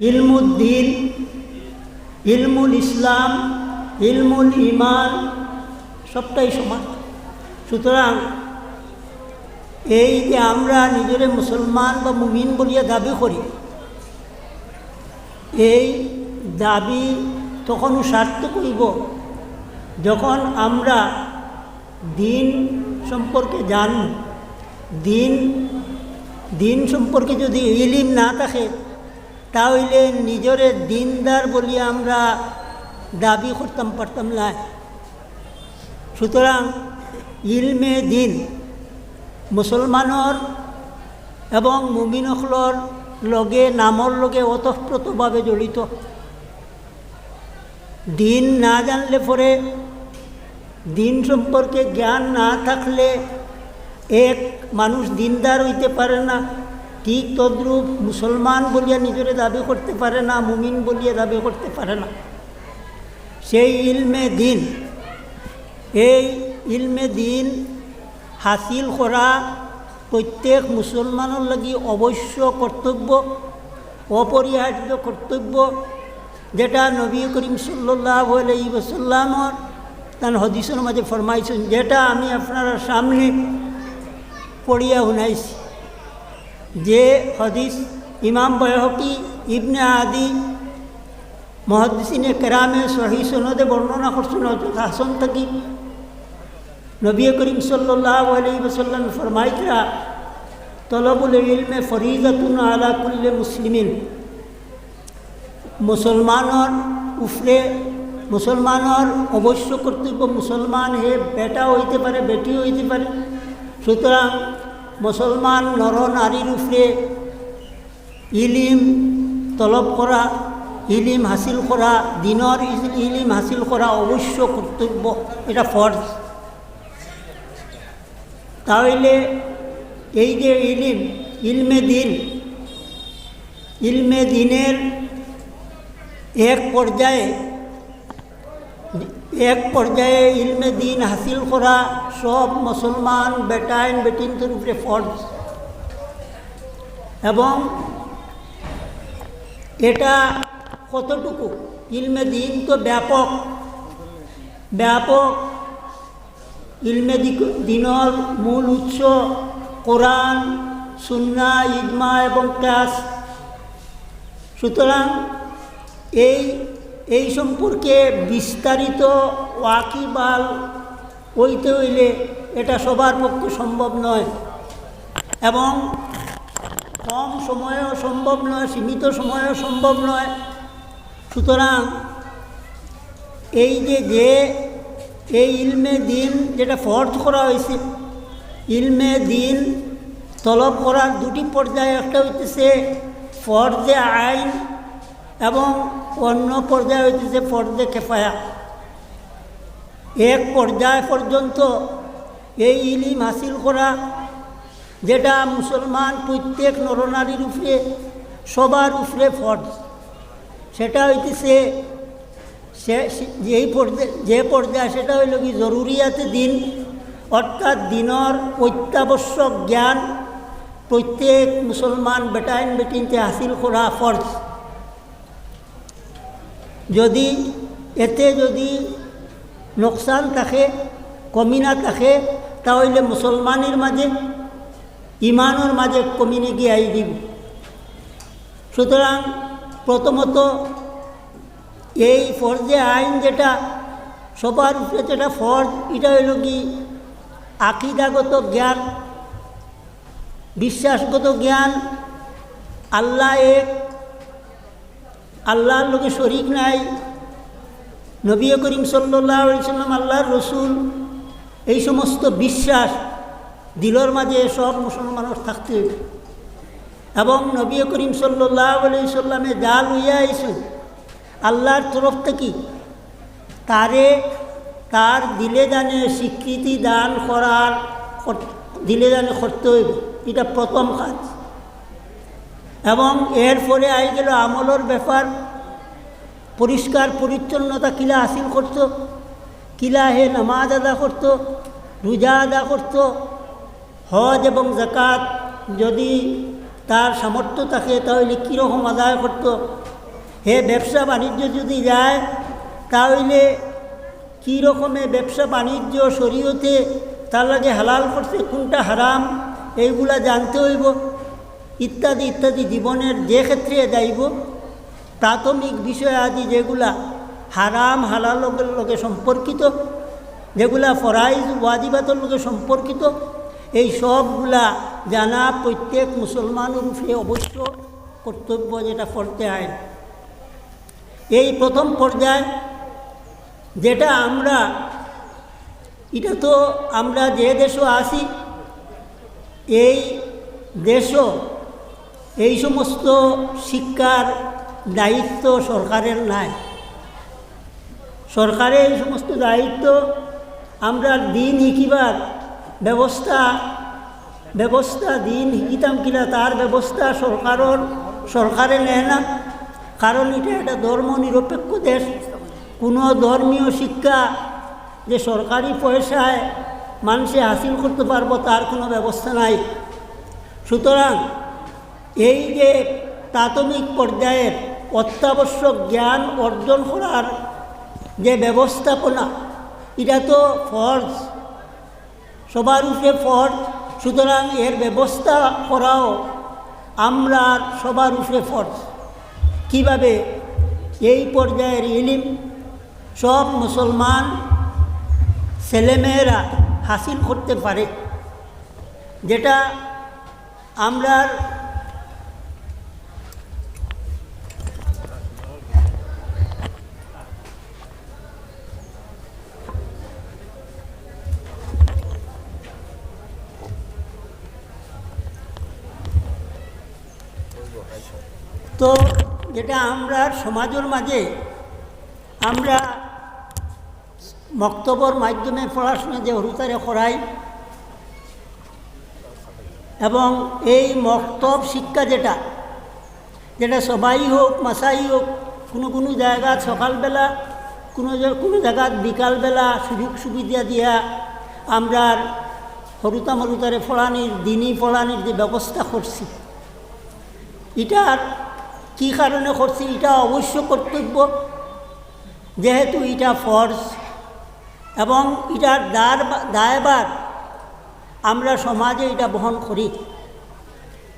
ইলমুদ্দিন, ইলমুল ইসলাম, ইলমুল ইমান, সবটাই সমান। সুতরাং এই যে আমরা নিজেরে মুসলমান বা মুমিন বলিয়া দাবি করি, এই দাবি তখনও সার্থক হইব যখন আমরা দিন সম্পর্কে জানব। দিন দিন সম্পর্কে যদি ইলিম না থাকে তাহলে নিজেরে দিনদার বলিয়া আমরা দাবি করতাম, পারতাম না। সুতরাং ইলমে দিন, মুসলমানর এবং মুমিনসকলৰ লগে নামৰ লগে ওতঃপ্ৰোতভাৱে জড়িত। দিন না জানলে পরে, দিন সম্পর্কে জ্ঞান না থাকলে এক মানুষ দিনদার হইতে পারে না। ঠিক তদ্রূপ মুসলমান বলিয়া নিজেরে দাবি করতে পারে না, মুমিন বলিয়া দাবি করতে পারে না? সেই ইলমে দিন, এই ইলমে দিন হাসিল করা প্রত্যেক মুসলমানের লাগি অবশ্য কর্তব্য, অপরিহার্য কর্তব্য, যেটা নবী করিম সাল্লাহ আলাইসাল্লামর তার হদিসের মাঝে ফরমাইছেন, যেটা আমি আপনার সামনে পড়িয়া শুনাইছি। যে হদিস ইমাম বয়হকি ইবনে আদি মহদিসিনে কেরামে সহি সনদে বর্ণনা করছেন অযথা হাসন থাকি। নবী করিম সাল্লাহ আলী ওসাল্লাম ফরমাইতরা তলবুল ইলমে ফরিজাতুন আলা কুল্লে মুসলিমিন, মুসলমানর উফরে মুসলমানর অবশ্য কর্তব্য মুসলমান হে, বেটা হইতে পারে, বেটি হইতে পারে। সুতরাং মুসলমান নর নারীর উপরে ইলিম তলব করা, ইলিম হাসিল করা দিনর ইলিম হাসিল করা অবশ্য কর্তব্য, এটা ফর্জ। তাহলে এই যে ইলিম, ইলমে দিন, ইলমে দিনের এক পর্যায়ে এক পর্যায়ে ইলমে দিন হাসিল করা সব মুসলমান বেটাইন বেটিনদের উপরে ফর্জ। এবং এটা কতটুকু? ইলমে দিন তো ব্যাপক। ব্যাপক ইলমে দিনর মূল উৎস কোরআন, সুন্না, ইজমা এবং ক্লাস। সুতরাং এই এই সম্পর্কে বিস্তারিত ওয়াকিবাল হইতে হইলে এটা সবার পক্ষে সম্ভব নয় এবং কম সময়েও সম্ভব নয়, সীমিত সময়েও সম্ভব নয়। সুতরাং এই যে যে এই ইলমে দিন যেটা ফর্জ করা হয়েছে, ইলমে দিন তলব করার দুটি পর্যায়ে একটা হইতেছে ফর্জে আইন এবং অন্য পর্যায়ে হইতেছে ফর্জে খেফায়া এক পর্যায় পর্যন্ত এই ইলিম হাসিল করা, যেটা মুসলমান প্রত্যেক নরনারীর উপরে সবার উপরে ফর্জ সেটা হইতেছে সে যেই পর্যায়ে যে পর্যায়ে, সেটা হইল কি জরুরিয়াতে দিন, অর্থাৎ দিনর অত্যাবশ্যক জ্ঞান প্রত্যেক মুসলমান বেটাইন বেটিনতে হাসিল করা ফর্জ যদি এতে যদি নোকসান থাকে কমি না থাকে, তাহলে মুসলমানের মাঝে, ইমানের মাঝে কমিনে গিয়ে আই দিব। সুতরাং প্রথমত এই ফর্জে আইন যেটা, সবার উপরে যেটা ফর্জ, এটা হইল কি আকিদাগত জ্ঞান, বিশ্বাসগত জ্ঞান, আল্লাহ এক আল্লাহর লোকে শরিক নাই। নবী করিম সাল্লাম আল্লাহর রসুল। এই সমস্ত বিশ্বাস দিলর মাঝে সব মুসলমানের থাকতে এবং নবী করিম সাল্লাহ যা লইয়া আইসেন আল্লাহর তরফ থেকে তারে তার দিলে জানে স্বীকৃতি দান করার দিলে জানে করতে হইবে। এটা প্রথম কাজ। এবং এর ফলে আই গেল আমলের ব্যাপার। পরিষ্কার, পরিচ্ছন্নতা, কিলা হাসিল করতো। কিলা হে নামাজ আদা করতো, রোজা আদা করতো। হজ এবং জাকাত যদি তার সামর্থ্য থাকে, তাহলে কীরকম আদায় করতো? হে ব্যবসা বাণিজ্য যদি যায়, তাহলে কী রকমে ব্যবসা বাণিজ্য শরীয়তে তার লাগে হালাল করছে, কোনটা হারাম, এইগুলা জানতে হইব। ইত্যাদি ইত্যাদি জীবনের যে ক্ষেত্রে যাইব, প্রাথমিক বিষয় আদি যেগুলা হারাম, হালাল লোকে সম্পর্কিত, যেগুলা ফরাইজ, ওয়াজিবাতর লোকে সম্পর্কিত, এই সবগুলা জানা প্রত্যেক মুসলমানের উপরে অবশ্য কর্তব্য যেটা পড়তে হয় এই প্রথম পর্যায় যেটা আমরা, এটা তো আমরা যে দেশও আসি এই দেশও এই সমস্ত শিক্ষার দায়িত্ব সরকারের নাই। সরকারের এই সমস্ত দায়িত্ব আমরা দিন শিকিবার ব্যবস্থা ব্যবস্থা দিন শিকিতাম কিনা তার ব্যবস্থা সরকারের, সরকারে নেয় না। কারণ এটা একটা ধর্ম নিরপেক্ষ দেশ। কোনো ধর্মীয় শিক্ষা যে সরকারি পয়সায় মানুষে হাসিল করতে পারব তার কোনো ব্যবস্থা নাই। সুতরাং এই যে প্রাথমিক পর্যায়ের অত্যাবশ্যক জ্ঞান অর্জন করার যে ব্যবস্থাপনা, এটা তো ফর্জ। সবার উপরে ফর্জ, সুতরাং এর ব্যবস্থা করাও আমরা সবার উপরে ফর্জ। কীভাবে? এই পর্যায়ের ইলিম, সব মুসলমান ছেলেমেয়েরা হাসিল করতে পারে। যেটা আমরা তো যেটা আমরা সমাজের মাঝে আমরা মক্তবর মাধ্যমে পড়াশোনা যে হরুতারে করাই এবং এই মক্তব শিক্ষা যেটা যেটা সবাই হোক, মাসাই হোক, কোনো কোনো জায়গা সকালবেলা, কোনো কোনো জায়গাত বিকালবেলা সুযোগ সুবিধা দিয়া আমরা হরুতা মরুতারে ফড়ানির দিনই ফলানির যে ব্যবস্থা করছি এটার কী কারণে করছি এটা অবশ্য কর্তব্য। যেহেতু এটা ফর্জ এবং এটার দার দায়বার আমরা সমাজে এটা বহন করি।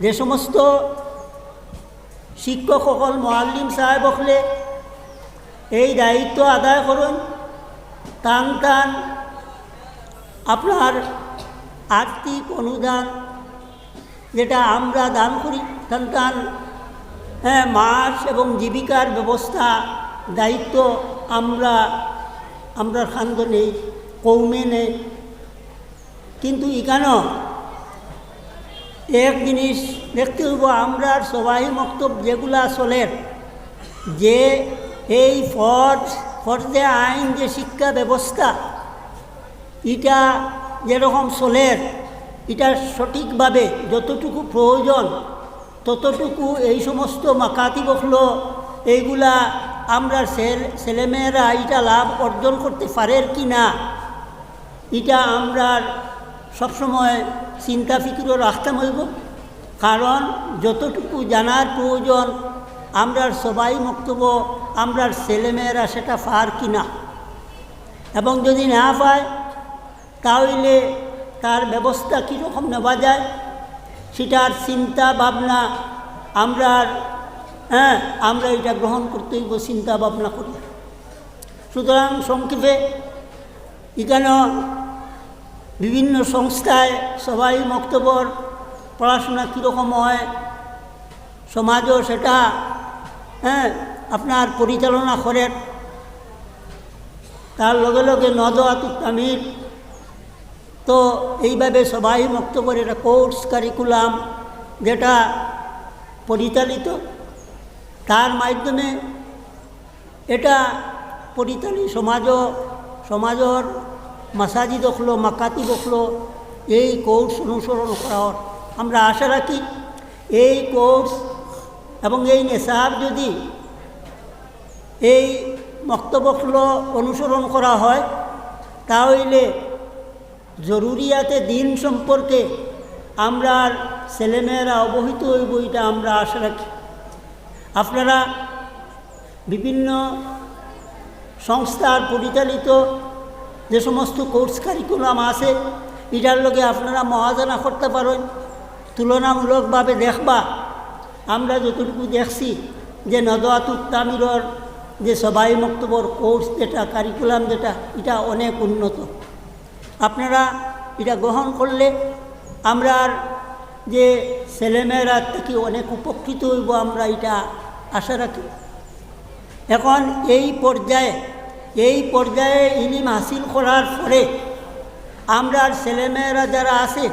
যে সমস্ত শিক্ষকসকল মোয়াল্লিম সাহেব হলে এই দায়িত্ব আদায় করুন, টান টান আপনার আর্থিক অনুদান যেটা আমরা দান করি, টান টান হ্যাঁ মাস এবং জীবিকার ব্যবস্থা দায়িত্ব আমরা আমরা খান্দ নেই, কৌমে নেই। কিন্তু এখানেও এক জিনিস দেখতে হইব, আমরা সবাই মক্তব যেগুলা চলের যে এই ফর্জ, ফর্জে আইন, যে শিক্ষা ব্যবস্থা, এটা যেরকম চলের এটা সঠিকভাবে যতটুকু প্রয়োজন ততটুকু এই সমস্ত মাকাতি বখলো এইগুলা আমরা ছেলেমেয়েরা এটা লাভ অর্জন করতে পারের কি না? এটা আমরা সবসময় চিন্তা ফিকিরও রাখতে হইব। কারণ যতটুকু জানার প্রয়োজন আমরা সবাই বক্তব্য আমরা ছেলেমেয়েরা সেটা পার কি না? এবং যদি না পায়, তাহলে তার ব্যবস্থা কীরকম নেওয়া যায়? সেটার চিন্তা ভাবনা আমরা হ্যাঁ আমরা এটা গ্রহণ করতে হইব চিন্তা ভাবনা করি। সুতরাং সংক্ষেপে, এখানে বিভিন্ন সংস্থায় সবাই মক্তবর পড়াশোনা কীরকম হয়, সমাজও সেটা হ্যাঁ আপনার পরিচালনা করেন। তার লগে লগে নদাতুল তামির তো এইভাবে সবাই মক্তবর এটা কোর্স কারিকুলাম যেটা পরিচালিত, তার মাধ্যমে এটা পরিচালিত, সমাজও, সমাজর মাসাজি দখলো, মাকাতি দখলো, এই কোর্স অনুসরণ করার। আমরা আশা রাখি এই কোর্স এবং এই নেশাব যদি এই বক্তব্যগুলো অনুসরণ করা হয়, তাহলে জরুরিয়াতে দিন সম্পর্কে আমরা আর ছেলেমেয়েরা অবহিত হইব বইটা আমরা আশা রাখি। আপনারা বিভিন্ন সংস্থার পরিচালিত যে সমস্ত কোর্স কারিকুলাম আছে, এটার লগে আপনারা মহাজনা করতে পারেন। তুলনামূলকভাবে দেখবা, আমরা যতটুকু দেখছি যে নদওয়াতুত তামিরর যে সবাই মক্তবর কোর্স যেটা, কারিকুলাম যেটা, এটা অনেক উন্নত। আপনারা এটা গ্রহণ করলে আমরা যে ছেলেমেয়েরা থেকে অনেক উপকৃত হইব আমরা এটা আশা রাখি। এখন এই পর্যায়ে এই পর্যায়ে ইলিম হাসিল করার পরে আমরা ছেলেমেয়েরা যারা আছে,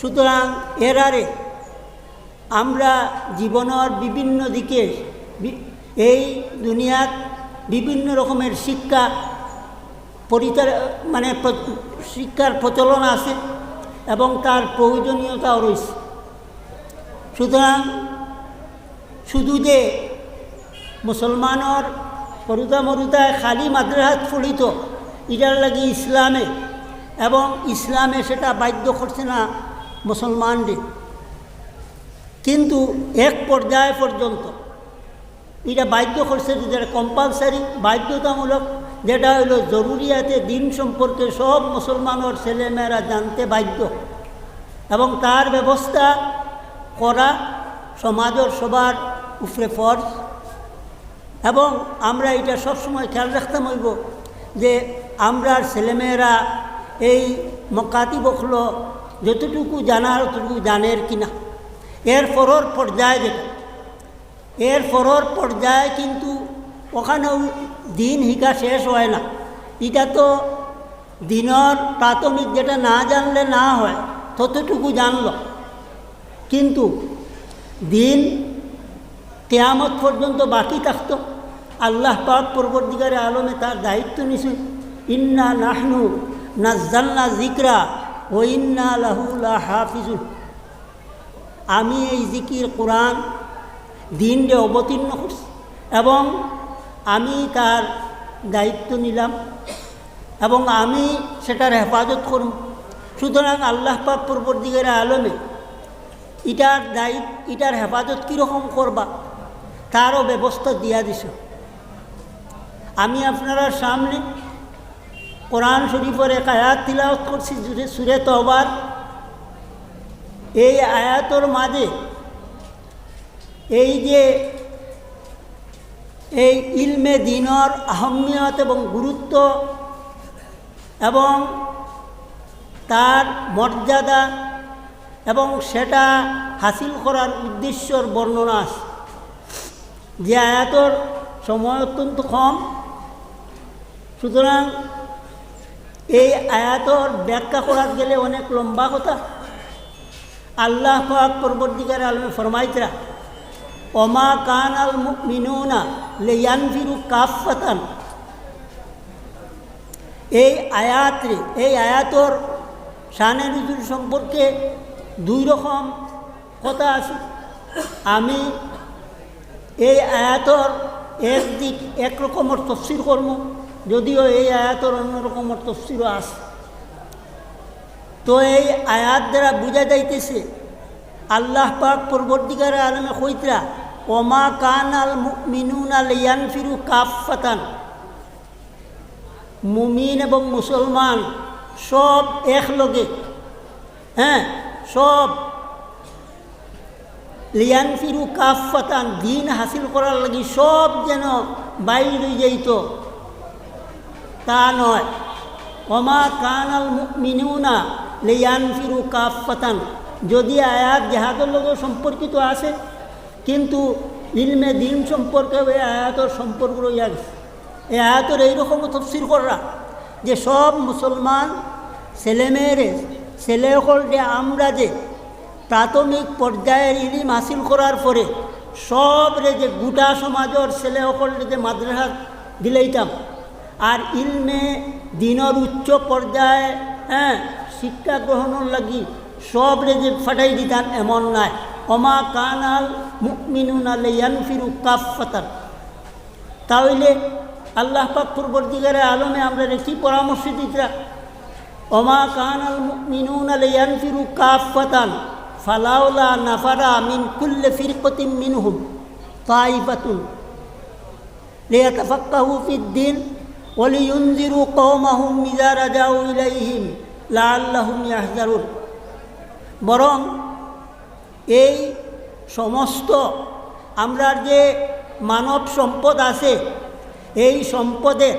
সুতরাং এরারে আমরা জীবনের বিভিন্ন দিকে এই দুনিয়াত বিভিন্ন রকমের শিক্ষা পরিচাল মানে শিক্ষার প্রচলন আছে এবং তার প্রয়োজনীয়তাও রয়েছে। সুতরাং শুধু যে মুসলমানের পরুতা মরুতায় খালি মাদ্রাসাত ফলিত এটার লাগি ইসলামে, এবং ইসলামে সেটা বাধ্য করছে না মুসলমানদের। কিন্তু এক পর্যায় পর্যন্ত এটা বাধ্য করছে, যেটা কম্পালসারি বাধ্যতামূলক যেটা হলো জরুরিয়াতে দিন সম্পর্কে সব মুসলমানের ছেলেমেয়েরা জানতে বাধ্য। এবং তার ব্যবস্থা করা সমাজের সবার উপরে ফর্জ। এবং আমরা এটা সবসময় খেয়াল রাখতাম হইব যে আমরা ছেলেমেয়েরা এই মকাতি বখলো যতটুকু জানার অতটুকু জানের কিনা। এর পরর পর্যায়ে যেটা। এর পরর পর্যায়ে কিন্তু ওখানেও দিন হিকা শেষ হয় না। এটা তো দিনের প্রাথমিক যেটা না জানলে না হয়, ততটুকু জানল। কিন্তু দিন কেয়ামত পর্যন্ত বাকি থাকত। আল্লাহ পাক পরবর্তীকারে আলমে তার দায়িত্ব নিছে ইন্না নাহনু নাজ্জাল্লা জিকরা ও ইন্না লাহুল্লাহ হাফিজুল আমি এই জিকির কোরআন দিনরে অবতীর্ণ করছি এবং আমি তার দায়িত্ব নিলাম এবং আমি সেটার হেফাজত করব। সুতরাং আল্লাহ পাক পূর্বর আলমে ইটার দায়িত্ব ইটার হেফাজত কীরকম করবা তারও ব্যবস্থা দিয়া দিছ। আমি আপনারা সামনে কোরআন শরীফের এক আয়াত তিলাওত করছি জুড়ে সুরে তবার এই আয়াতর মাঝে এই যে এই ইলমে দিনর আহমিয়ত এবং গুরুত্ব এবং তার মর্যাদা এবং সেটা হাসিল করার উদ্দেশ্যর বর্ণনা যে আয়াতর সময় অত্যন্ত কম। সুতরাং এই আয়াতর ব্যাখ্যা করার গেলে অনেক লম্বা কথা। আল্লাহ পাক পরবর্তীকার আলমে ফরমাইতরা ওমা কান আল মিনুনা লেয়ানফিরু কাফাতান এই আয়াতরে, এই আয়াতর শানে রুজুর সম্পর্কে দুই রকম কথা আছে। আমি এই আয়াতর এক রকমের তফসির কর্ম যদিও এই আয়াতর অন্য রকমের তফসিরও আছে। তো এই আয়াত দ্বারা বোঝা যাইতেছে, আল্লাহ পাক পরবর্তীকারে আলমে কইতরা ওমা কান আল মিনুন আল ইয়ানফিরু কাফাতান মুমিন এবং মুসলমান সব একলগে হ্যাঁ সব লিয়ান ফিরু কাফাতান দিন হাসিল করার লাগি সব যেন বাইর হয়ে যাইত। তা নয়। অমা কানাল মিনুনা লিয়ান ফিরু কাফাতান যদি আয়াত জেহাদের লোকের সম্পর্কিত আছে কিন্তু ইলমে দিন সম্পর্কে ওই আয়াতর সম্পর্ক রইয়া গেছে। এই আয়াতর এইরকম তফসির করা যে সব মুসলমান ছেলেমেয়েরে ছেলে যে আমরা যে প্রাথমিক পর্যায়ের ইলিম হাসিল করার পরে সব রে যে গোটা সমাজের ছেলে সকলরে যে মাদ্রাসা দিলেইতাম, আর ইলমে দিনের উচ্চ পর্যায়ে হ্যাঁ শিক্ষা গ্রহণের লাগি সব রে যে ফাটাই দিতাম, এমন নাই। অমা কানাল মুকমিনুন আলিয়ান ফিরু কাফাতান তাহলে আল্লাহ পাক পূর্বর্তীকারে আলমে আমরা কি পরামর্শ দিতরা? অমা কানাল মুকমিনুন আলিয়ান ফিরু কাফাতান ফালাউলা নাফারা মিন কুল্লে ফিরকতিম মিনহুম তাইফাতুন। লিয়াতাফাক্কাহু ফিদ্দিন ওলিউনজিরু কওমাহুম ইযা রাজাউ ইলাইহিম লাআল্লাহুম ইয়াহজারুন। বরং এই সমস্ত আমরা যে মানব সম্পদ আছে, এই সম্পদের,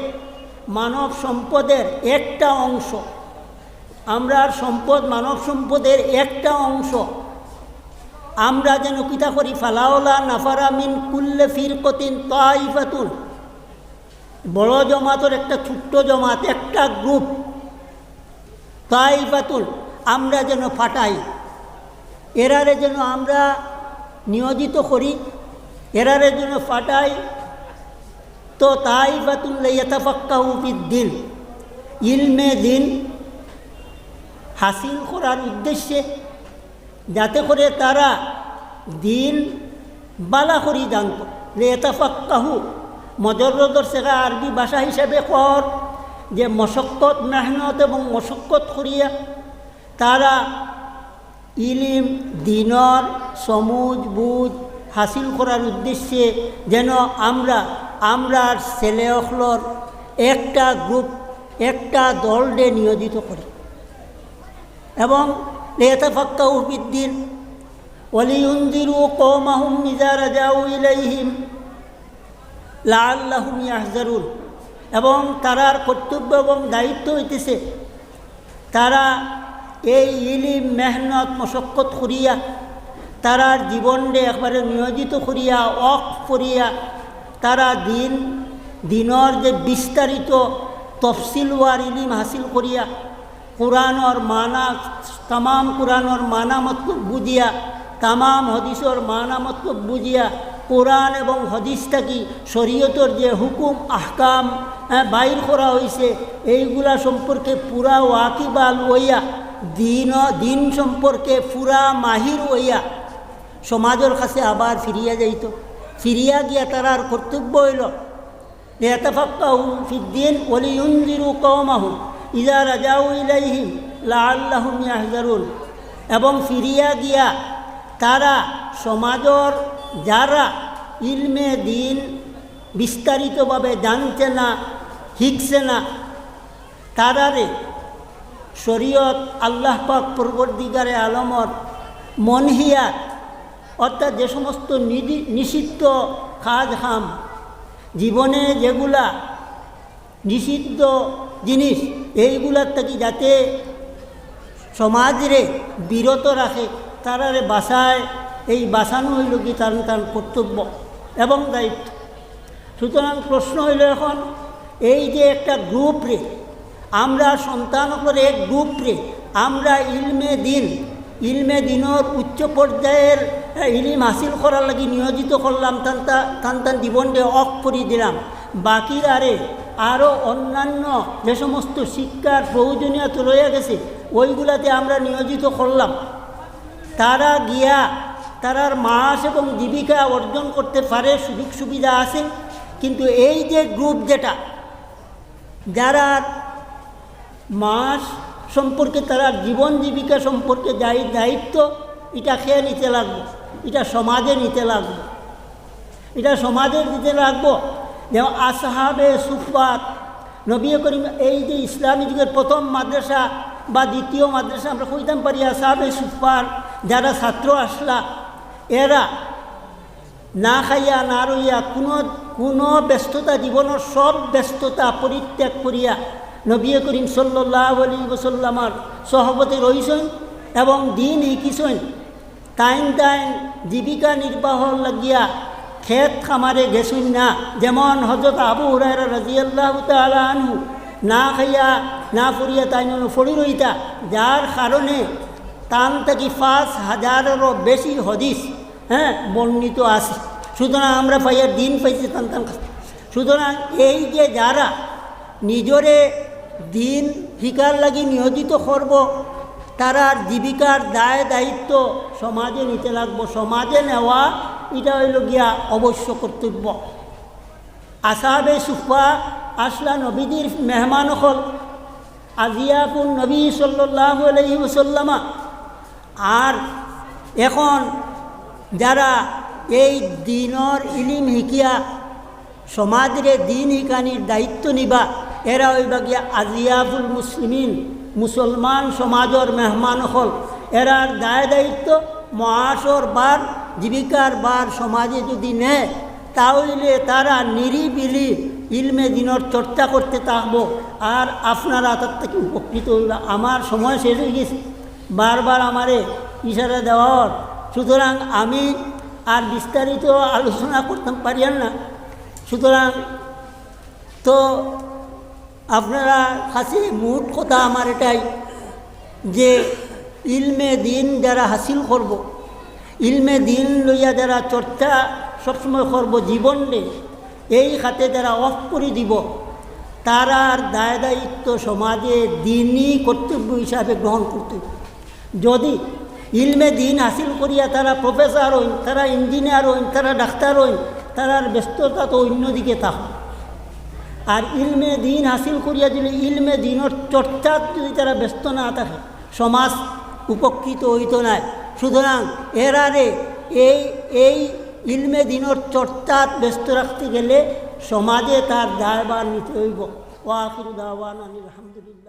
মানব সম্পদের একটা অংশ, আমরার সম্পদ, মানব সম্পদের একটা অংশ, আমরা যেন কিতা করি, ফালাওলা নাফারা মিন কুল্লে ফিরকতিন তাইফাতুন। বড় জমাতর একটা, ছোট্ট জমাত, একটা গ্রুপ, তাইফাতুন, আমরা যেন ফাটাই। এরারে যেন আমরা নিয়োজিত করি, এরারে যেন ফাটাই। তো তাই তাইফাতুন লাইয়াতাফাক্কাহু ফিদ্দিন ইলমে দিন, হাসিল করার উদ্দেশ্যে, যাতে করে তারা দিন বালা করি জানত। লেতাফাক্কাহু মজরদর সেগা আরবি ভাষা হিসেবে কর, যে মশক্কত মেহনত এবং মশক্কত করিয়া তারা ইলিম, দিনর, সমুজ বুঝ হাসিল করার উদ্দেশ্যে যেন আমরা আমরার ছেলে অখলর একটা গ্রুপ, একটা দলডে নিয়োজিত করি। এবং লিয়াতাফাক্কাহু ফিদ্দিন ওয়ালিউনদিরু কওমাহুম ইযা রাজাউ ইলাইহিম লাআল্লাহুম ইয়াহজারুন। এবং তারার কর্তব্য এবং দায়িত্ব হইতেছে তারা এই ইলিম মেহনত মশক্কত করিয়া তারার জীবনকে একবারে নিয়োজিত করিয়া অফ করিয়া তারা দিন দিনর যে বিস্তারিত তফসিলওয়ার ইলিম হাসিল করিয়া কোরআনর মানা তামাম কোরআনর মানা মতলব বুঝিয়া তামাম হদিসর মানা মতলব বুঝিয়া কোরআন এবং হদিস থাকি শরীয়তর যে হুকুম আহকাম হ্যাঁ, বাইর করা হয়েছে এইগুলা সম্পর্কে পুরা ওয়াকিবাল ওইয়া দিন দিন সম্পর্কে পুরা মাহির হইয়া সমাজের কাছে আবার ফিরিয়া যাইত। ফিরিয়া গিয়া তারার কর্তব্য হইল লিয়াতাফাক্কাহু ফিদ্দিন ওলিউনজিরু কওমাহুম ইজা রাজাউ ইলাইহিম লাআল্লাহুম ইয়াহজারুন। এবং ফিরিয়া গিয়া তারা সমাজর যারা ইলমে দিন বিস্তারিতভাবে জানছে না, শিখছে না, তারারে শরীয়ত, আল্লাহ পাক পূর্বদিগারে আলমর মনহিয়াত, অর্থাৎ যে সমস্ত নিষিদ্ধ কাজ খাম জীবনে যেগুলা নিষিদ্ধ জিনিস, এইগুলার থেকে যাতে সমাজরে বিরত রাখে, তারারে বাসায় এই বাসানো হইল কি তার তার কর্তব্য এবং দায়িত্ব। সুতরাং প্রশ্ন হইল এখন, এই যে একটা গ্রুপ রে আমরা সন্তান করে এক গ্রুপ রে আমরা ইলমে দিন, ইলমে দিনর উচ্চ পর্যায়ের ইলিম হাসিল করার লাগি নিয়োজিত করলাম, তান তা- তান তান জীবনকে অফ করে দিলাম। বাকি আরে আরও অন্যান্য যে সমস্ত শিক্ষার প্রয়োজনীয়তা রয়ে গেছে, ওইগুলাতে আমরা নিয়োজিত করলাম। তারা গিয়া, তারার মাস এবং জীবিকা অর্জন করতে পারে, সুযোগ সুবিধা আছে, কিন্তু এই যে গ্রুপ যেটা, যারা মাস সম্পর্কে তারা জীবন জীবিকা সম্পর্কে যাই দায়িত্ব, এটা খেয়ে নিতে লাগবো, এটা সমাজে নিতে লাগবো। এটা সমাজে দিতে লাগবো। যেমন আসহাবে সুফাত নবী করিম, এই যে ইসলামী যুগের প্রথম মাদ্রাসা বা দ্বিতীয় মাদ্রাসা আমরা কইতাম পারি আসাবে সুফার যারা ছাত্র আসলা, এরা না খাইয়া, না রইয়া, কোনো কোনো ব্যস্ততা জীবনের সব ব্যস্ততা পরিত্যাগ করিয়া নবী করিম সাল্লাহ আলী ওসল্লামার সহবতে রইছেন এবং দিন শিকিছেন টাইম টাইম জীবিকা নির্বাহ লাগিয়া খেত খামারে গেছুন না। যেমন হজরত আবু হুরায়রা রাজিয়াল্লাহ তালা না খাইয়া, না ফুরিয়া তাই ফড়ি রইতা। যার কারণে তান থেকে পাঁচ হাজারেরও বেশি হদিস হ্যাঁ বর্ণিত আছে। সুতরাং আমরা পাইয়া দিন পাইছি তান তান সুতরাং এই যে যারা নিজরে দিন শিকার লাগি নিয়োজিত করব তারার জীবিকার দায় দায়িত্ব সমাজে নিতে লাগবো, সমাজে নেওয়া এটা হইল গিয়া অবশ্য কর্তব্য। আসাবে সুফা আসলা নবীদের মেহমান হল আজিয়াপুর নবী সাল্লাহ আলহি আর এখন যারা এই দিনর ইলিম শিকিয়া সমাজরে দিন ইকানির দায়িত্ব নিবা এরা হইবা গিয়া আজিয়াফুল মুসলিমিন, মুসলমান সমাজর মেহমান হল। এরার দায় দায়িত্ব মহাসর বার, জীবিকার বার সমাজে যদি নেয় তাহলে তারা নিরিবিলি ইলমে দিনর চর্চা করতে থাকব। আর আপনারা তার থেকে উপকৃত হইবা আমার সময় শেষ হয়ে গেছে। বারবার আমারে ইশারা দেওয়ার সুতরাং আমি আর বিস্তারিত আলোচনা করতাম পারিয়ান না। সুতরাং তো আপনারা কাছে মোট কথা আমার এটাই যে ইলমে দিন যারা হাসিল করব, ইলমে দিন লইয়া যারা চর্চা সবসময় করব জীবনে এই খাতে যারা অফ করে দিব তারার দায় দায়িত্ব সমাজে দিনই কর্তব্য হিসাবে গ্রহণ করতে। যদি ইলমে দিন হাসিল করিয়া তারা প্রফেসর হইন, তারা ইঞ্জিনিয়ার হইন, তারা ডাক্তার হইন, তারার ব্যস্ততা তো অন্যদিকে থাকে আর ইলমে দিন হাসিল করিয়া যদি ইলমে দিনের চর্চা যদি তারা ব্যস্ত না থাকে, সমাজ উপকৃত হইত না। সুতরাং এরারে এই এই ইলমে দিনের চর্চা ব্যস্ত রাখতে গেলে সমাজে তার দায়বার নিতে হইব। ওয়াকির দাওয়ান আলহামদুলিল্লাহ